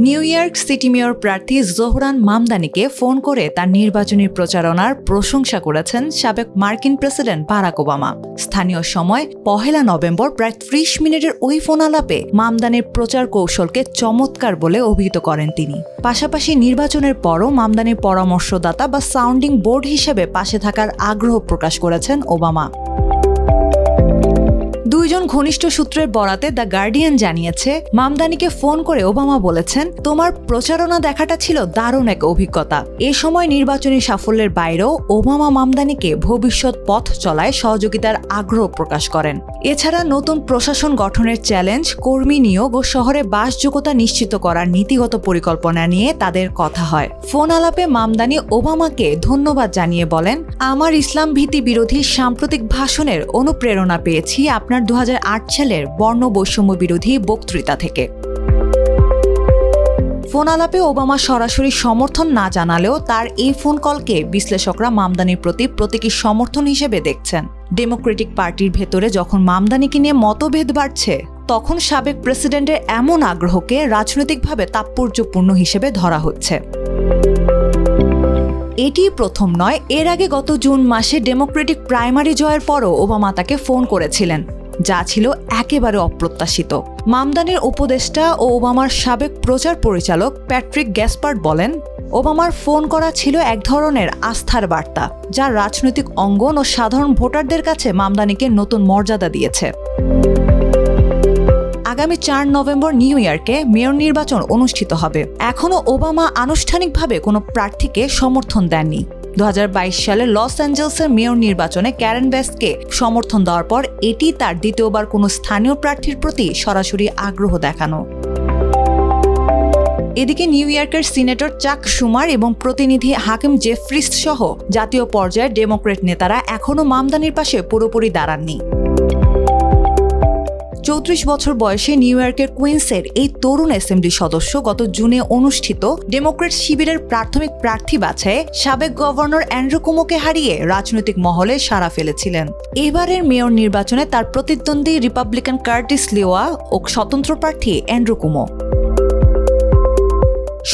New York City mayor প্রার্থী জোহরান মামদানিকে phone করে তার নির্বাচনী প্রচারণার প্রশংসা করেছেন সাবেক মার্কিন প্রেসিডেন্ট বারাক ওবামা। স্থানীয় সময় পহেলা নভেম্বর প্রায় ত্রিশ মিনিটের ওই ফোন আলাপে মামদানির প্রচার কৌশলকে চমৎকার বলে অভিহিত করেন তিনি। পাশাপাশি নির্বাচনের পরও মামদানির পরামর্শদাতা বা সাউন্ডিং বোর্ড হিসেবে পাশে থাকার আগ্রহ প্রকাশ করেছেন ওবামা। দুইজন ঘনিষ্ঠ সূত্রের বরাতে দ্য গার্ডিয়ান জানিয়েছে, মামদানিকে ফোন করে ওবামা বলেছেন, তোমার প্রচারণা দেখাটা ছিল দারুণ এক অভিজ্ঞতা। এ সময় নির্বাচনী সাফল্যের বাইরেও ওবামা মামদানিকে ভবিষ্যৎ পথ চলায় সহযোগিতার আগ্রহ প্রকাশ করেন। এছাড়া নতুন প্রশাসন গঠনের চ্যালেঞ্জ, কর্মী নিয়োগ ও শহরে বাসযোগ্যতা নিশ্চিত করার নীতিগত পরিকল্পনা নিয়ে তাদের কথা হয়। ফোন আলাপে মামদানি ওবামাকে ধন্যবাদ জানিয়ে বলেন, আমার ইসলাম ভীতি বিরোধী সাম্প্রতিক ভাষণের অনুপ্রেরণা পেয়েছি, আপনার সালের বর্ণ বৈষম্য বিরোধী বক্তৃতা থেকে। ফোন আলাপে ওবামা সরাসরি সমর্থন না জানালেও তার এই ফোন কলকে বিশ্লেষকরা মামদানির প্রতি প্রতীকী সমর্থন হিসেবে দেখছেন। ডেমোক্রেটিক পার্টির ভেতরে যখন মামদানিকে নিয়ে মতভেদ বাড়ছে, তখন সাবেক প্রেসিডেন্টের এমন আগ্রহকে রাজনৈতিকভাবে তাৎপর্যপূর্ণ হিসেবে ধরা হচ্ছে। এটি প্রথম নয়, এর আগে গত জুন মাসে ডেমোক্রেটিক প্রাইমারি জয়ের পরও ওবামা তাকে ফোন করেছিলেন। যা ছিল একেবারে অপ্রত্যাশিত। মামদানির উপদেষ্টা ও ওবামার সাবেক প্রচার পরিচালক প্যাট্রিক গ্যাসপার্ট বলেন, ওবামার ফোন করা ছিল এক ধরনের আস্থার বার্তা, যা রাজনৈতিক অঙ্গন ও সাধারণ ভোটারদের কাছে মামদানিকে নতুন মর্যাদা দিয়েছে। আগামী চার নভেম্বর নিউ ইয়র্কে মেয়র নির্বাচন অনুষ্ঠিত হবে। এখনও ওবামা আনুষ্ঠানিকভাবে কোনো প্রার্থীকে সমর্থন দেননি। দু হাজার বাইশ সালে লস অ্যাঞ্জেলসের মেয়র নির্বাচনে ক্যারেন বেস্টকে সমর্থন দেওয়ার পর এটি তার দ্বিতীয়বার কোনো স্থানীয় প্রার্থীর প্রতি সরাসরি আগ্রহ দেখানো। এদিকে নিউ ইয়র্কের সিনেটর চাক সুমার এবং প্রতিনিধি হাকিম জেফ্রিস সহ জাতীয় পর্যায়ের ডেমোক্রেট নেতারা এখনও মামদানির পাশে পুরোপুরি দাঁড়াননি। চৌত্রিশ বছর বয়সে নিউ ইয়র্কের কুইন্সের এই তরুণ অ্যাসেম্বলি সদস্য গত জুনে অনুষ্ঠিত ডেমোক্রেট শিবিরের প্রাথমিক প্রার্থী বাছায় সাবেক গভর্নর অ্যান্ড্রু কুমোকে হারিয়ে রাজনৈতিক মহলে সাড়া ফেলেছিলেন। এবারের মেয়র নির্বাচনে তার প্রতিদ্বন্দ্বী রিপাবলিকান কার্টিস লিওয়া ও স্বতন্ত্র প্রার্থী অ্যান্ড্রু কুমো।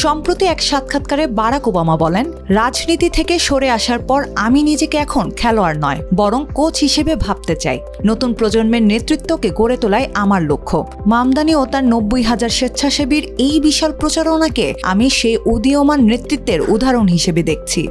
সম্প্রতি এক সাক্ষাৎকারে বারাক ওবামা বলেন, রাজনীতি থেকে সরে আসার পর আমি নিজেকে এখন খেলোয়াড় নয়, বরং কোচ হিসেবে ভাবতে চাই। নতুন প্রজন্মের নেতৃত্বকে গড়ে তোলায় আমার লক্ষ্য। মামদানি ও তার নব্বই হাজার স্বেচ্ছাসেবীর এই বিশাল প্রচারণাকে আমি সেই উদীয়মান নেতৃত্বের উদাহরণ হিসেবে দেখছি।